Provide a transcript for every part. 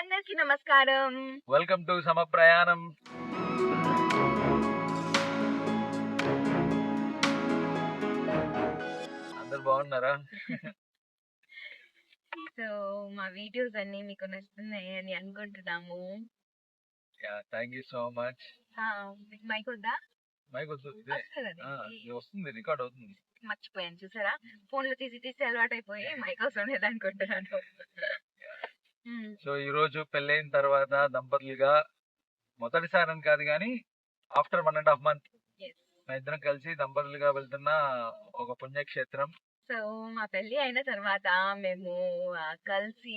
అందరికీ నమస్కారం. Welcome to సమ ప్రయాణం అందరు బాగున్నారా? సో మా వీడియోస్ అన్ని మీకు నచ్చుతున్నాయి అని అనుకుంటున్నాము. థ్యాంక్ యూ సో మచ్ మీకు ఉందా? మైక్ వస్తుంది వస్తుంది రికార్డ్ అవుతుంది. మర్చిపోయాను చూసారా? ఫోన్లో తీసి తీసి అలవాటు అయిపోయి మైక్ అవసరం లేదు అనుకుంటున్నాను ఉమ్, సో ఈ రోజు పెళ్ళైన తర్వాత దంపతులుగా మొదటిసారి అని కాదు కానీ after one and half month. మా ఇద్దరం కలిసి దంపతులుగా వెళ్తున్న ఒక పుణ్యక్షేత్రం సో మా పెళ్ళి అయిన తర్వాత మేము కలిసి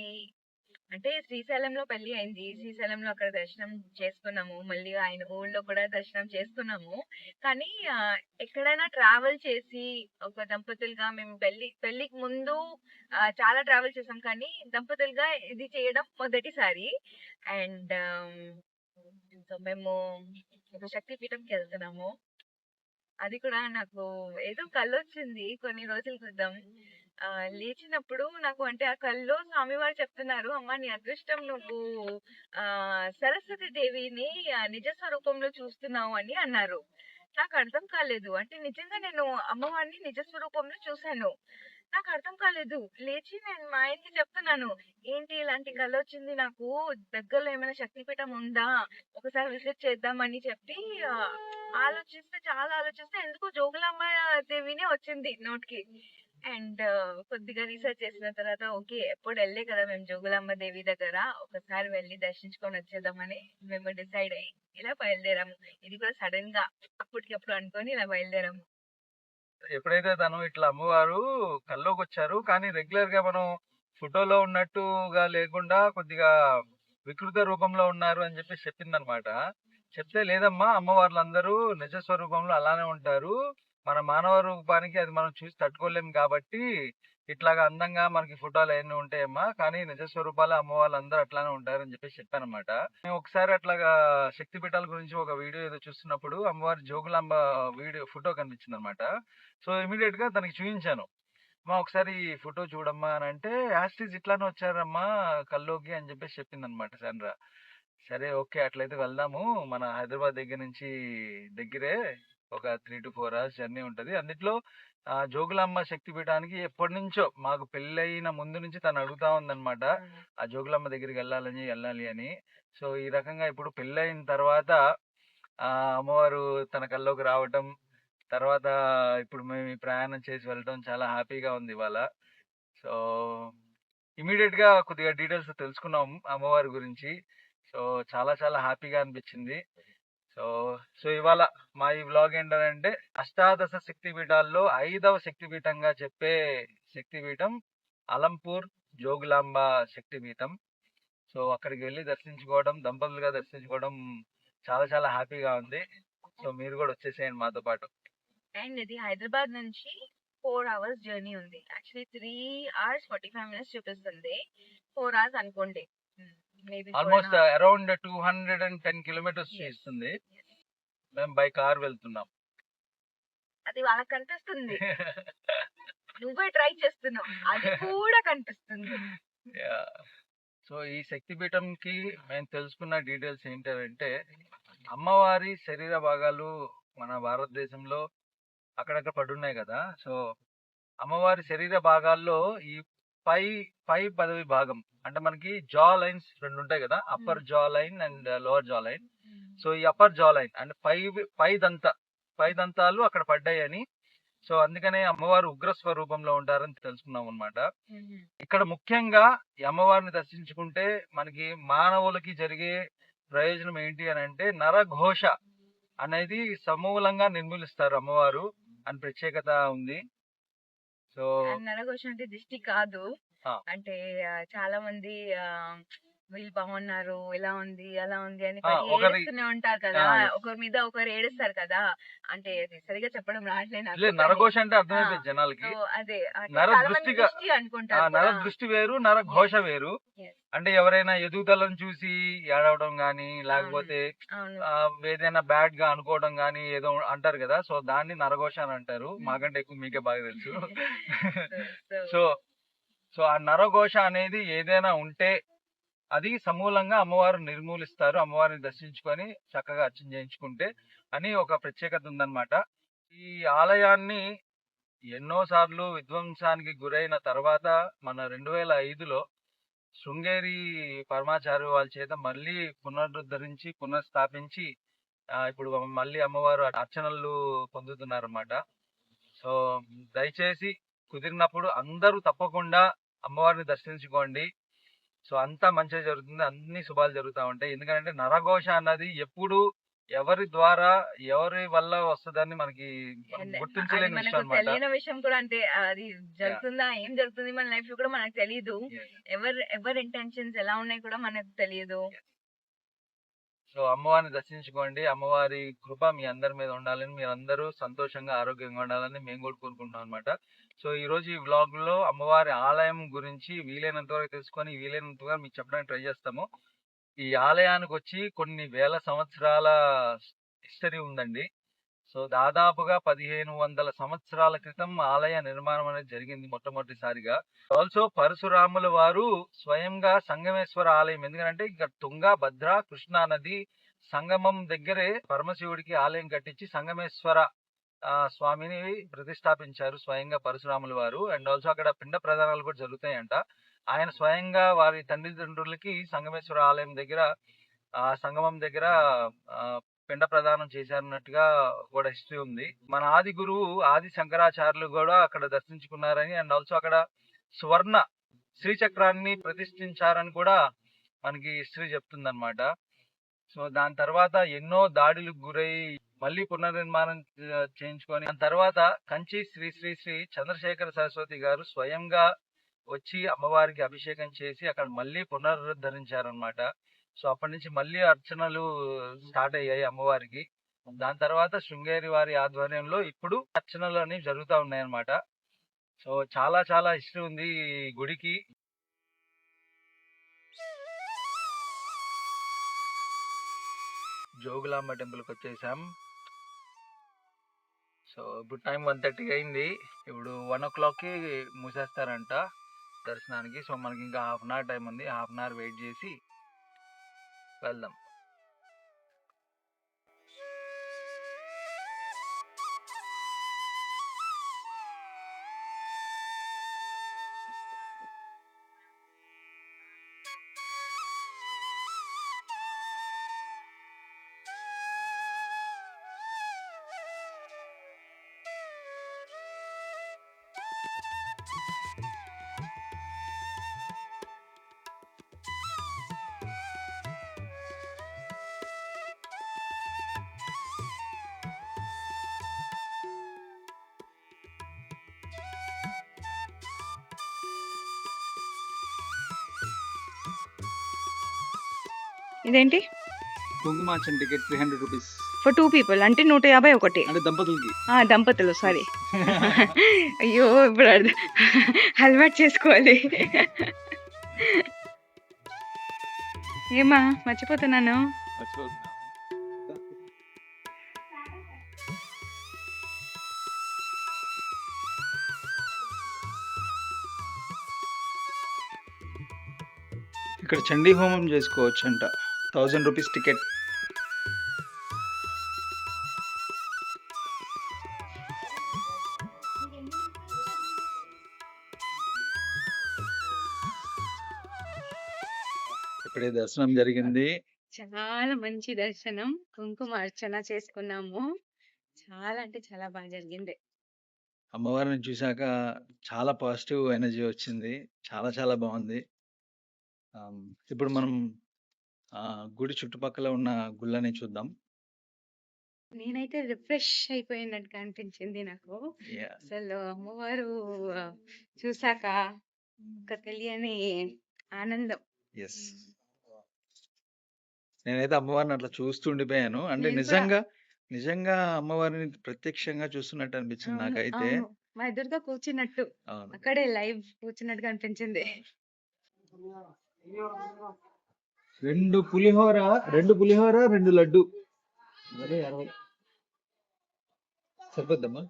అంటే శ్రీశైలంలో పెళ్ళి అయింది. శ్రీశైలంలో అక్కడ దర్శనం చేసుకున్నాము. మళ్ళీ ఆయన ఊళ్ళో కూడా దర్శనం చేసుకున్నాము. కానీ ఎక్కడైనా ట్రావెల్ చేసి ఒక దంపతులుగా మేము పెళ్ళి పెళ్ళికి ముందు చాలా ట్రావెల్ చేసాం. కానీ దంపతులుగా ఇది చేయడం మొదటిసారి. అండ్ సో మేము ఒక శక్తిపీఠంకి వెళ్తున్నాము. అది కూడా నాకు ఏదో కళ్ళు వచ్చింది కొన్ని రోజుల క్రితం. లేచినప్పుడు నాకు అంటే ఆ కల్లో స్వామివారు చెప్తున్నారు అమ్మ నీ అదృష్టం నువ్వు ఆ సరస్వతి దేవిని నిజ స్వరూపంలో చూస్తున్నావు అని అన్నారు. నాకు అర్థం కాలేదు. అంటే నిజంగా నేను అమ్మవారిని నిజ స్వరూపంలో చూశాను. నాకు అర్థం కాలేదు. లేచి నేను మా ఆయనకి చెప్తున్నాను ఏంటి ఇలాంటి కళ వచ్చింది నాకు? దగ్గరలో ఏమైనా శక్తిపీఠం ఉందా? ఒకసారి విజిట్ చేద్దామని చెప్పి ఆలోచిస్తే చాలా ఆలోచిస్తే ఎందుకు జోగులాంబ దేవినే వచ్చింది నోట్కి. అండ్ కొద్దిగా రీసెర్చ్ చేసిన తర్వాత ఓకే ఎప్పుడు వెళ్ళే కదా మేము జోగులాంబ దేవి దగ్గర ఒకసారి వెళ్ళి దర్శించుకొని వచ్చేద్దామని మేము డిసైడ్ అయ్యి ఇలా బయలుదేరాము. ఇది కూడా సడన్గా అప్పటికప్పుడు అనుకొని ఇలా బయలుదేరాము. ఎప్పుడైతే తను ఇట్లా అమ్మవారు కల్లోకి వచ్చారు కానీ రెగ్యులర్గా మనం ఫోటోలో ఉన్నట్టుగా లేకుండా కొద్దిగా వికృత రూపంలో ఉన్నారు అని చెప్పి చెప్పింది అనమాట చెప్తే లేదమ్మా అమ్మవార్లందరూ నిజ స్వరూపంలో అలానే ఉంటారు. మన మానవ రూపానికి అది మనం చూసి తట్టుకోలేం కాబట్టి ఇట్లాగా అందంగా మనకి ఫోటోలు అవన్నీ ఉంటాయమ్మా. కానీ నిజ స్వరూపాలు అమ్మవాళ్ళందరూ అట్లానే ఉంటారని చెప్పేసి చెప్పానమాట. మేము ఒకసారి అట్లాగా శక్తి పీఠాల గురించి ఒక వీడియో ఏదో చూస్తున్నప్పుడు అమ్మవారి జోగులాంబ వీడియో ఫోటో కనిపించింది అనమాట సో ఇమీడియట్గా తనకి చూపించాను అమ్మా ఒకసారి ఈ ఫోటో చూడమ్మా అని అంటే యాస్టీజ్ ఇట్లానే వచ్చారమ్మా కల్లోకి అని చెప్పేసి చెప్పింది అనమాట సరే ఓకే అట్లయితే వెళ్దాము. మన హైదరాబాద్ దగ్గర నుంచి దగ్గరే ఒక three to four hours journey ఉంటది. అందుట్లో ఆ జోగులాంబ శక్తి పీఠానికి ఎప్పటి నుంచో మాకు పెళ్ళైన ముందు నుంచి తను అడుగుతా ఉందన్నమాట. ఆ జోగులాంబ దగ్గరికి వెళ్ళాలని వెళ్ళాలి అని. సో ఈ రకంగా ఇప్పుడు పెళ్ళైన తర్వాత ఆ అమ్మవారు తన కల్లోకి రావటం తర్వాత ఇప్పుడు మేము ఈ ప్రయాణం చేసి వెళ్ళటం చాలా హ్యాపీగా ఉంది ఇవాళ. సో ఇమీడియట్గా కొద్దిగా డీటెయిల్స్ తెలుసుకున్నాం అమ్మవారి గురించి. సో చాలా చాలా హ్యాపీగా అనిపించింది. సో సో ఇవాళ మా ఈ వ్లాగ్ ఏంటంటే అష్టాదశ శక్తిపీఠాల్లో ఐదవ శక్తిపీఠంగా చెప్పే శక్తిపీఠం అలంపూర్ జోగులాంబ శక్తిపీఠం. సో అక్కడికి వెళ్ళి దర్శించుకోవడం దంపతులుగా దర్శించుకోవడం చాలా చాలా హ్యాపీగా ఉంది. సో మీరు కూడా వచ్చేసేయండి మాతో పాటు. అండ్ ఇది హైదరాబాద్ నుంచి ఫోర్ అవర్స్ జర్నీ ఉంది. Actually three hours forty five minutes చూపిస్తుంది. ఫోర్ అవర్స్ అనుకోండి. Almost around two hundred and ten kilometres. ఇస్తుంది మేము బై కార్ వెళ్తున్నాం. అది వాళ్ళకి కనిపిస్తుంది. నువ్వే ట్రై చేస్తున్నావు. అది కూడా కనిపిస్తుంది. సో ఈ శక్తిపీఠంకి మేము తెలుసుకున్న డీటెయిల్స్ ఏంటంటే అమ్మవారి శరీర భాగాలు మన భారతదేశంలో అక్కడక్కడ పడున్నాయి కదా. సో అమ్మవారి శరీర భాగాల్లో ఈ పై పై పదవి భాగం. అంటే మనకి జా లైన్స్ రెండు ఉంటాయి కదా upper jaw line and lower jaw line so ఈ అప్పర్ జా లైన్ అంటే పై పై దంత పై దంతాలు అక్కడ పడ్డాయని. సో అందుకనే అమ్మవారు ఉగ్ర స్వరూపంలో ఉంటారని తెలుసుకున్నాం అన్నమాట. మ్మ్. ఇక్కడ ముఖ్యంగా ఈ అమ్మవారిని దర్శించుకుంటే మనకి మానవులకి జరిగే ప్రయోజనం ఏంటి అని అంటే నరఘోష అనేది సమూలంగా నిర్మూలిస్తారు అమ్మవారు అని ప్రత్యేకత ఉంది. సో అంటే దిష్టి కాదు. అంటే చాలా మంది ఆ, వీళ్ళు బాగున్నారు ఇలా ఉంది అలా ఉంది అని ఆ, పడి ఒకరి- ఏడుస్తూనే ఉంటారు కదా. ఆ. ఒకరి మీద ఒకరు ఏడుస్తారు కదా. అంటే అది సరిగా చెప్పడం రావట్లేదు నాకు లే కానీ- నరఘోష అంటే అర్థమైపోయింది. జనాలకి. అదే. నర చాలా మంది దృష్టిగా- దిష్టి ఆ అనుకుంటారు నర. దృష్టి వేరు నర ఘోష వేరు. Yes. అంటే ఎవరైనా ఎదుగుదలను చూసి ఏడవడం గానీ లేకపోతే అవును. ఆ, ఏదైనా బ్యాడ్గా అనుకోవడం గానీ ఏదో అంటారు కదా. సో దాన్ని నరఘోష అని అంటారు. మాకంటే ఎక్కువ మీకే బాగా తెలుసు. సో సో ఆ నరఘోష అనేది ఏదైనా ఉంటే అది సమూలంగా అమ్మవారు నిర్మూలిస్తారు అమ్మవారిని దర్శించుకొని చక్కగా అర్చన చేయించుకుంటే అని ఒక ప్రత్యేకత ఉందన్నమాట. ఈ ఆలయాన్ని ఎన్నోసార్లు విధ్వంసానికి గురైన తర్వాత మన రెండు వేల ఐదులో శృంగేరి పరమాచార్య వాళ్ళ చేత మళ్ళీ పునరుద్ధరించి పునఃస్థాపించి ఇప్పుడు మళ్ళీ అమ్మవారు అర్చనలు పొందుతున్నారన్నమాట. సో దయచేసి కుదిరినప్పుడు అందరూ తప్పకుండా అమ్మవారిని దర్శించుకోండి. సో అంతా మంచిగా జరుగుతుంది. అన్ని శుభాలు జరుగుతూ ఉంటాయి. ఎందుకంటే నరఘోష అన్నది ఎప్పుడు ఎవరి ద్వారా ఎవరి వల్ల వస్తుందని మనకి గుర్తించలేని విషయం మనకు తెలియని విషయం కూడా అంటే అది జరుగుతుందా ఏం జరుగుతుంది మన లైఫ్లో కూడా మనకు తెలియదు ఎవరు ఎవరి ఇంటెన్షన్స్ ఎలా ఉన్నాయి కూడా మనకు తెలియదు సో అమ్మవారిని దర్శించుకోండి. అమ్మవారి కృప మీ అందరి మీద ఉండాలని మీరు అందరూ సంతోషంగా ఆరోగ్యంగా ఉండాలని మేము కూడా కోరుకుంటున్నాం అనమాట సో ఈ రోజు ఈ వ్లాగ్లో అమ్మవారి ఆలయం గురించి వీలైనంత వరకు తెలుసుకొని వీలైనంత వరకు మీకు చెప్పడానికి ట్రై చేస్తాము. ఈ ఆలయానికి వచ్చి కొన్ని వేల సంవత్సరాల హిస్టరీ ఉందండి. సో దాదాపుగా పదిహేను వందల సంవత్సరాల క్రితం ఆలయ నిర్మాణం అనేది జరిగింది మొట్టమొదటిసారిగా. ఆల్సో పరశురాముల వారు స్వయంగా సంగమేశ్వర ఆలయం. ఎందుకంటే ఇక్కడ తుంగ భద్ర కృష్ణా నది సంగమం దగ్గరే పరమశివుడికి ఆలయం కట్టించి సంగమేశ్వర స్వామిని ప్రతిష్టాపించారు స్వయంగా పరశురాముల వారు. అండ్ ఆల్సో అక్కడ పిండ ప్రదానాలు కూడా జరుగుతాయంట. ఆయన స్వయంగా వారి తల్లిదండ్రులకి సంగమేశ్వర ఆలయం దగ్గర ఆ సంగమం దగ్గర పిండ ప్రదానం చేశారన్నట్టుగా కూడా హిస్టరీ ఉంది. మన ఆది గురువు ఆది శంకరాచార్యులు కూడా అక్కడ దర్శించుకున్నారని అండ్ ఆల్సో అక్కడ సువర్ణ శ్రీచక్రాన్ని ప్రతిష్ఠించారని కూడా మనకి హిస్టరీ చెప్తుంది అనమాట సో దాని తర్వాత ఎన్నో దాడులకు గురై మళ్ళీ పునర్నిర్మాణం చేయించుకొని దాని తర్వాత కంచి శ్రీ శ్రీ శ్రీ చంద్రశేఖర సరస్వతి గారు స్వయంగా వచ్చి అమ్మవారికి అభిషేకం చేసి అక్కడ మళ్ళీ పునరుద్ధరించారనమాట సో అప్పటి నుంచి మళ్ళీ అర్చనలు స్టార్ట్ అయ్యాయి అమ్మవారికి. దాని తర్వాత శృంగేరి వారి ఆధ్వర్యంలో ఇప్పుడు అర్చనలు అనేవి జరుగుతూ ఉన్నాయన్నమాట. సో చాలా చాలా హిస్టరీ ఉంది ఈ గుడికి. జోగులాంబ టెంపుల్కి వచ్చేసాం. సో ఇప్పుడు టైం వన్ థర్టీ అయింది. ఇప్పుడు వన్ ఓ క్లాక్కి మూసేస్తారంట దర్శనానికి. సో మనకి ఇంకా హాఫ్ అన్ అవర్ టైం ఉంది. హాఫ్ అన్ అవర్ వెయిట్ చేసి వెళ్దాం. ఇదేంటి? కుంకుమార్చన ticket three hundred rupees for two people అంటే నూట యాభై ఒకటి. అంటే దంపతులకి. ఆ, దంపతులు సారీ అయ్యో ఇప్పుడు అలవాటు చేసుకోవాలి. ఏమా మర్చిపోతున్నాను. ఇక్కడ చండీ హోమం చేసుకోవచ్చు అంట థౌజండ్ రూపీస్ టికెట్. ఇప్పుడే దర్శనం జరిగింది. చాలా మంచి దర్శనం. కుంకుమ అర్చన చేసుకున్నాము. చాలా అంటే చాలా బాగా జరిగింది. అమ్మవారిని చూశాక చాలా పాజిటివ్ ఎనర్జీ వచ్చింది. చాలా చాలా బాగుంది. ఇప్పుడు మనం ఆ, గుడి చుట్టుపక్కల ఉన్న గుళ్ళని చూద్దాం. నేనైతే రిఫ్రెష్ అయిపోయినట్టుగా అనిపించింది నాకు. అసలు అమ్మవారు చూసాక ఒక తెలియని ఆనందం. నేనైతే అమ్మవారిని అట్లా చూస్తూ ఉండిపోయాను. అంటే నేను కూడా. నిజంగా నిజంగా అమ్మవారిని ప్రత్యక్షంగా చూస్తున్నట్టు అనిపించింది అవును, నాకైతే. అవును. మా ఎదురుగా కూర్చున్నట్టు. అవును. అక్కడే లైవ్ కూర్చున్నట్టుగా అనిపించింది. రెండు పులిహోర రెండు పులిహోర రెండు లడ్డు. సరిపోద్దమ్మా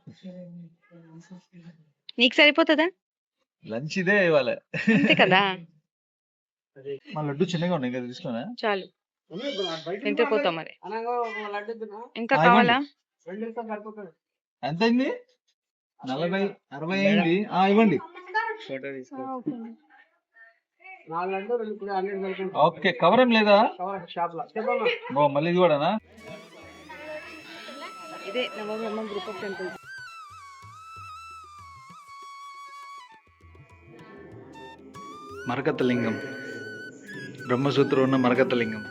నీకు సరిపోతుందా? లంచ్ ఇదే ఇవాళ. అంతే కదా? మా లడ్డు చిన్నగా ఉన్నాయి కదా తీసుకున్నా చాలు. నిద్రపోతాం మరి. ఇంకా కావాలా? ఎంత అయింది నలభై అరవై అయింది. ఆ ఇవ్వండి. ఓకే కవర్ ఏం లేదా? ఓ మళ్ళీ ఇది కూడానా ఇదే నవబ్రహ్మ గ్రూప్ ఆఫ్ టెంపుల్స్ మరకతలింగం. బ్రహ్మసూత్రం ఉన్న మరకతలింగం.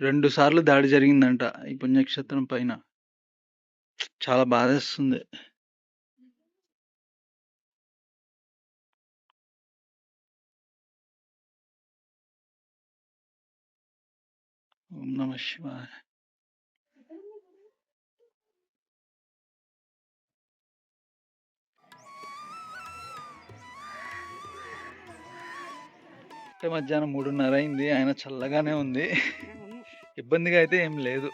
రెండు సార్లు దాడి జరిగిందంట ఈ పుణ్యక్షేత్రం పైన. చాలా బాధేస్తుంది. ఓం నమ శివాయ. అంటే మధ్యాహ్నం మూడున్నర అయింది. ఆయన చల్లగానే ఉంది. ఇబ్బందిగా అయితే ఏం లేదు.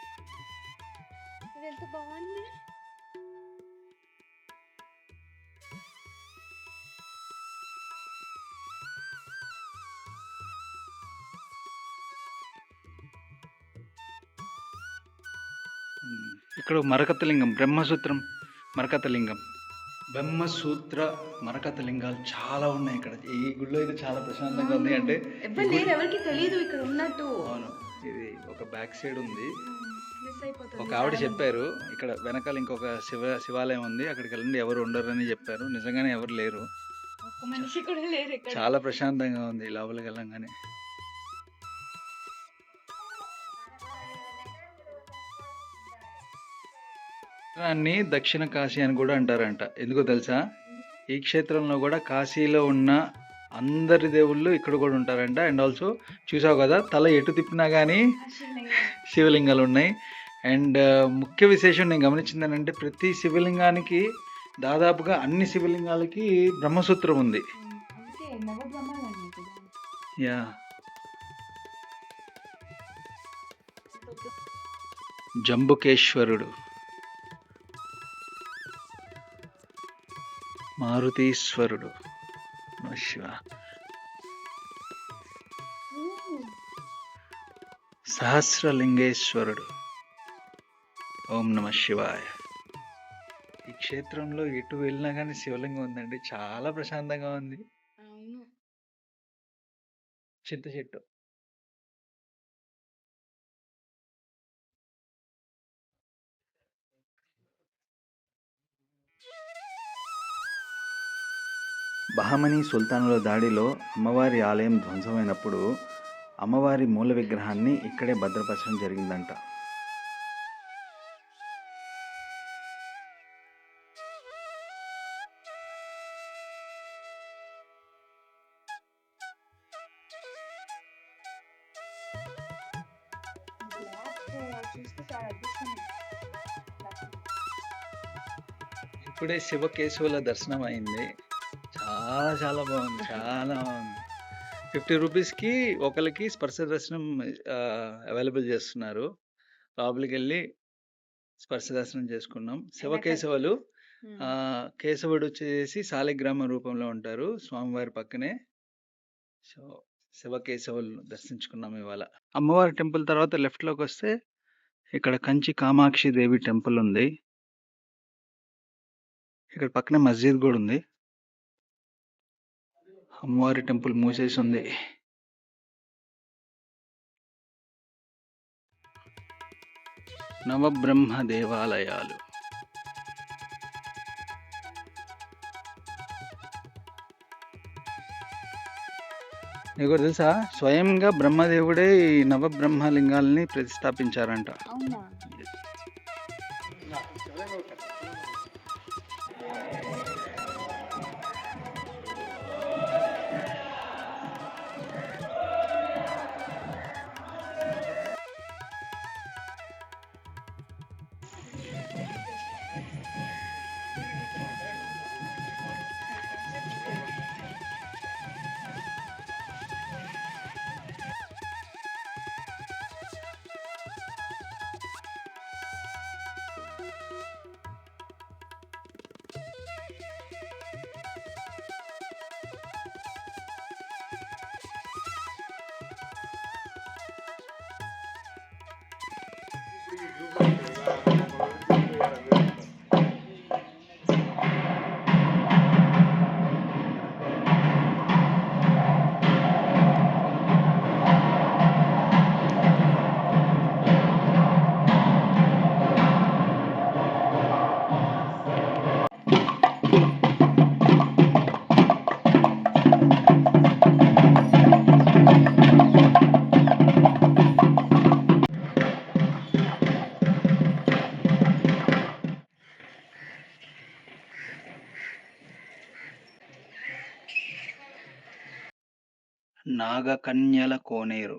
ఇక్కడ మరకతలింగం బ్రహ్మసూత్రం మరకతలింగం. బ్రహ్మసూత్ర మరకతలింగాలు చాలా ఉన్నాయి ఇక్కడ. ఈ గుడిలో అయితే చాలా ప్రశాంతంగా ఉంది. అంటే ఎవరికి తెలియదు ఇక్కడ ఉన్నట్టు. అవును. ఇది ఒక బ్యాక్ సైడ్ ఉంది. ఒక ఆవిడ చెప్పారు ఇక్కడ వెనకాల ఇంకొక శివ శివాలయం ఉంది అక్కడికి వెళ్ళండి ఎవరు ఉండరని చెప్పారు. నిజంగానే ఎవరు లేరు. ఒక్క మనిషి కూడా లేరు ఇక్కడ. చాలా ప్రశాంతంగా ఉంది లోపలికి వెళ్ళంగానే. క్షేత్రాన్ని దక్షిణ కాశీ అని కూడా అంటారంట. ఎందుకో తెలుసా? ఈ క్షేత్రంలో కూడా కాశీలో ఉన్న అందరి దేవుళ్ళు ఇక్కడ కూడా ఉంటారంట. అండ్ ఆల్సో చూసావు కదా తల ఎటు తిప్పినా కానీ శివలింగాలు ఉన్నాయి. అండ్ ముఖ్య విశేషం నేను గమనించింది ఏంటంటే ప్రతి శివలింగానికి దాదాపుగా అన్ని శివలింగాలకి బ్రహ్మసూత్రం ఉంది. యా. జంబుకేశ్వరుడు. మారుతీశ్వరుడు. శివ. సహస్రలింగేశ్వరుడు. ఓం నమ శివాయ. ఈ క్షేత్రంలో ఎటు వెళ్ళినా కానీ శివలింగం ఉందండి. చాలా ప్రశాంతంగా ఉంది. చింత చెట్టు. బహమనీ సుల్తానుల దాడిలో అమ్మవారి ఆలయం ధ్వంసమైనప్పుడు అమ్మవారి మూల విగ్రహాన్ని ఇక్కడే భద్రపరచడం జరిగిందంట. ఇప్పుడే శివకేశవుల దర్శనం అయింది చాలా చాలా బాగుంది చాలా బాగుంది. ఫిఫ్టీ రూపీస్కి ఒకరికి స్పర్శ దర్శనం అవైలబుల్ చేస్తున్నారు. లోపలికి వెళ్ళి స్పర్శ దర్శనం చేసుకున్నాం. శివకేశవులు కేశవుడు వచ్చేసి శాలిగ్రామ రూపంలో ఉంటారు స్వామివారి పక్కనే. సో శివకేశవులు దర్శించుకున్నాం ఇవాళ. అమ్మవారి టెంపుల్ తర్వాత left లోకి వస్తే ఇక్కడ కంచి కామాక్షి దేవి టెంపుల్ ఉంది. ఇక్కడ పక్కనే మస్జిద్ కూడా ఉంది. అమ్మవారి టెంపుల్ మూసేసి ఉంది నవబ్రహ్మ దేవాలయాలు. నీకు తెలుసా? స్వయంగా బ్రహ్మదేవుడే ఈ నవబ్రహ్మలింగాల్ని ప్రతిష్టాపించారంట. అవునా నాగకన్యల కోనేరు.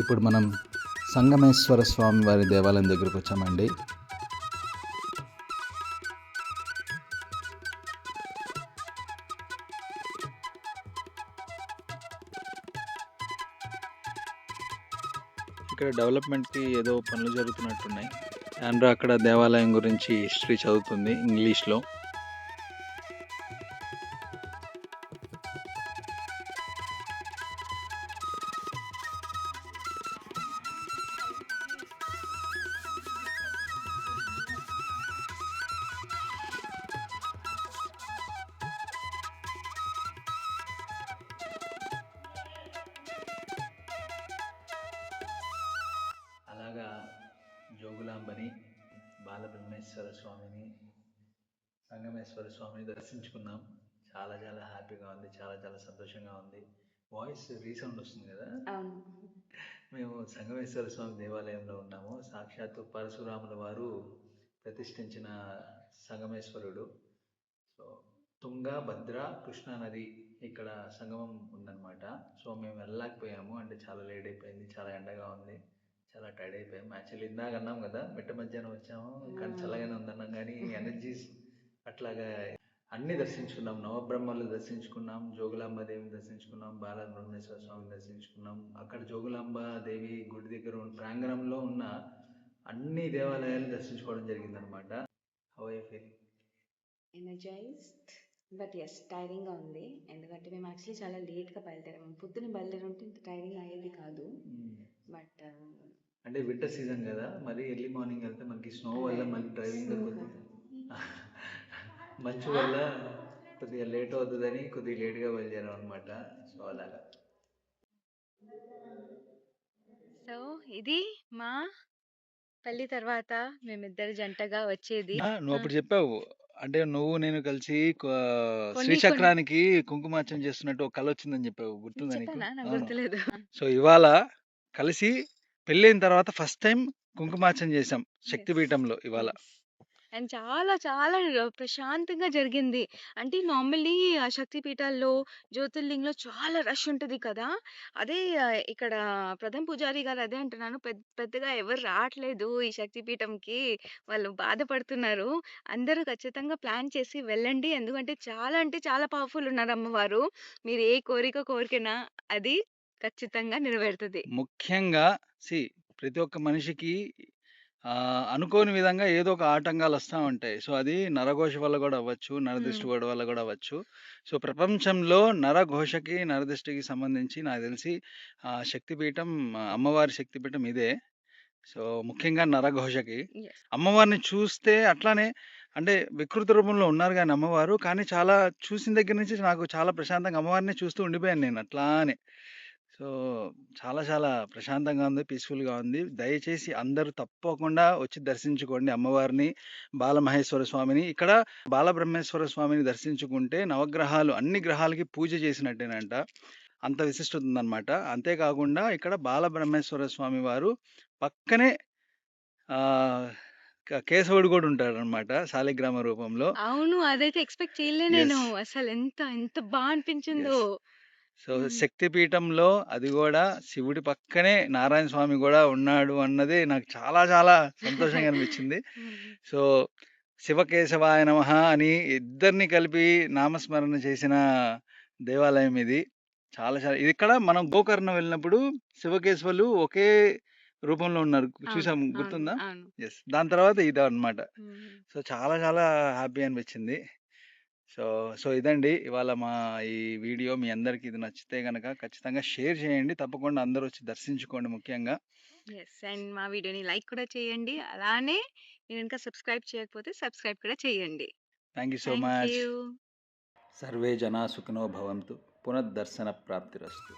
ఇప్పుడు మనం సంగమేశ్వర స్వామి వారి దేవాలయం దగ్గరకు వచ్చామండి. డెవలప్మెంట్కి ఏదో పనులు జరుగుతున్నట్టున్నాయి. ఆండ్రా అక్కడ దేవాలయం గురించి హిస్టరీ చదువుతుంది ఇంగ్లీష్లో. బాలబ్రహ్మేశ్వర స్వామిని సంగమేశ్వర స్వామిని దర్శించుకున్నాం. చాలా చాలా హ్యాపీగా ఉంది చాలా చాలా సంతోషంగా ఉంది. వాయిస్ రీసౌండ్ వస్తుంది కదా? మేము సంగమేశ్వర స్వామి దేవాలయంలో ఉన్నాము. సాక్షాత్తు పరశురాముల వారు ప్రతిష్ఠించిన సంగమేశ్వరుడు. సో తుంగ భద్ర కృష్ణా నది ఇక్కడ సంగమం ఉందన్నమాట. సో మేము వెళ్ళలేకపోయాము. అంటే చాలా లేట్ అయిపోయింది చాలా ఎండగా ఉంది. చాలా టైర్డ్ అయిపోయాము యాక్చువల్లీ ఇందాక అన్నాం కదా మిట్ట మధ్యాహ్నం వచ్చాము కానీ చల్లగానే ఉందన్నాం కానీ ఎనర్జీస్ అట్లాగా అన్ని దర్శించుకున్నాం. నవబ్రహ్మలు దర్శించుకున్నాం జోగులాంబ దేవిని దర్శించుకున్నాం బాలబ్రహ్మేశ్వర స్వామిని దర్శించుకున్నాం. అక్కడ జోగులాంబ దేవి గుడి దగ్గర ఉన్న ప్రాంగణంలో ఉన్న అన్ని దేవాలయాలు దర్శించుకోవడం జరిగిందనమాట how I feel energised but yes టైరింగ్గా ఉంది. ఎందుకంటే మేము యాక్చువల్లీ చాలా లేట్గా బయలుదేరాము పొద్దున్న బయలుదేరి ఉంటే ఇంత టైరింగ్ అయ్యేది కాదు. బట్ అంటే వింటర్ సీజన్ కదా మరి ఎర్లీ మార్నింగ్ వెళ్తే మనకి స్నో వల్ల మనకి డ్రైవింగ్ కొద్దిగా మంచు వల్ల కొద్దిగా లేట్ అవుతుందని కొద్దిగా లేట్గా బయలుదేరాం అనమాట సో అలాగా. సో ఇది మా పెళ్ళి తర్వాత మేమిద్దరు జంటగా వచ్చేది. ఆ, నువ్వు అప్పుడు చెప్పావు. అంటే నువ్వు నేను కలిసి శ్రీచక్రానికి కుంకుమార్చన చేస్తున్నట్టు ఒక కళ వచ్చిందని చెప్పావు. గుర్తుందా నీకు? చెప్పానా నాకు అవును. గుర్తులేదు. సో ఇవాళ కలిసి పెళ్ళైన తర్వాత ఫస్ట్ టైం కుంకుమార్చన చేసాం శక్తిపీఠంలో ఇవాళ. అండ్ చాలా చాలా ప్రశాంతంగా జరిగింది. అంటే నార్మల్లీ ఆ శక్తి పీఠాల్లో జ్యోతిర్లింగంలో చాలా రష్ ఉంటుంది కదా. అదే ఇక్కడ ప్రధాన పూజారి గారు అదే అంటున్నాను పెద్ద పెద్దగా ఎవరు రావట్లేదు ఈ శక్తి పీఠంకి వాళ్ళు బాధపడుతున్నారు. అందరూ ఖచ్చితంగా ప్లాన్ చేసి వెళ్ళండి. ఎందుకంటే చాలా అంటే చాలా పవర్ఫుల్ ఉన్నారు అమ్మవారు. మీరు ఏ కోరిక కోరికనా అది ఖచ్చితంగా నెరవేరుతుంది ముఖ్యంగా సి ప్రతి ఒక్క మనిషికి అనుకోని విధంగా ఏదో ఒక ఆటంకాలు వస్తూ ఉంటాయి సో అది నరఘోష వల్ల కూడా అవ్వచ్చు నరదృష్టి. కూడా వల్ల కూడా అవ్వచ్చు సో ప్రపంచంలో నరఘోషకి నరదృష్టికి సంబంధించి నాకు తెలిసి ఆ శక్తిపీఠం అమ్మవారి శక్తిపీఠం ఇదే సో ముఖ్యంగా నరఘోషకి. యెస్. అమ్మవారిని చూస్తే అట్లానే అంటే వికృత రూపంలో ఉన్నారు గానీ అమ్మవారు. కానీ చాలా చూసిన దగ్గర నుంచి నాకు చాలా ప్రశాంతంగా అమ్మవారినే చూస్తూ ఉండిపోయాను నేను అట్లానే. సో చాలా చాలా ప్రశాంతంగా ఉంది. పీస్‌ఫుల్‌గా ఉంది. దయచేసి అందరూ తప్పకుండా వచ్చి దర్శించుకోండి అమ్మవారిని, బాలమహేశ్వర స్వామిని. ఇక్కడ బాలబ్రహ్మేశ్వర స్వామిని దర్శించుకుంటే నవగ్రహాలు అన్ని గ్రహాలకి పూజ చేసినట్టేనంట. అంత విశిష్టత ఉందన్నమాట. అంతే కాకుండా ఇక్కడ బాలబ్రహ్మేశ్వర స్వామి వారు పక్కనే కేశవుడు గూడా ఉంటాడన్నమాట శాలిగ్రామ రూపంలో. అవును. అదైతే ఎక్స్‌పెక్ట్ చేయలే నేను. యెస్. అసలెంత ఎంత బా అనిపించిందో. సో. శక్తిపీఠంలో అది గూడా శివుడి పక్కనే నారాయణ స్వామి గూడా ఉన్నాడు అన్నది నాకు చాలా చాలా సంతోషంగా అనిపించింది. సో శివకేశవాయ నమః అని ఇద్దరిని కలిపి నామస్మరణ చేసిన దేవాలయం ఇది. చాలా చాలా ఇదిక్కడ మనం గోకర్ణ వెళ్ళినప్పుడు శివకేశవులు ఒకే రూపంలో ఉన్నారు. చూసాం. గుర్తుందా? యెస్. దాని తర్వాత ఇదన్నమాట. హ్మ్. సో చాలా చాలా హ్యాపీ అనిపించింది. సో సో ఇదండి ఇవాళ మా ఈ వీడియో. మీ అందరికి ఇది నచ్చితే గనక ఖచ్చితంగా షేర్ చేయండి. తప్పకుండా అందరూ వచ్చి దర్శించుకోండి ముఖ్యంగా. యెస్. అండ్ మా వీడియోని లైక్ కూడా చేయండి. అలానే మీరు ఇంకా సబ్స్క్రైబ్ చేయకపోతే సబ్స్క్రైబ్ కూడా చేయండి. Thank you so much. Survey జనా సుఖినో భవంతు. పునఃదర్శన ప్రాప్తిరస్తు.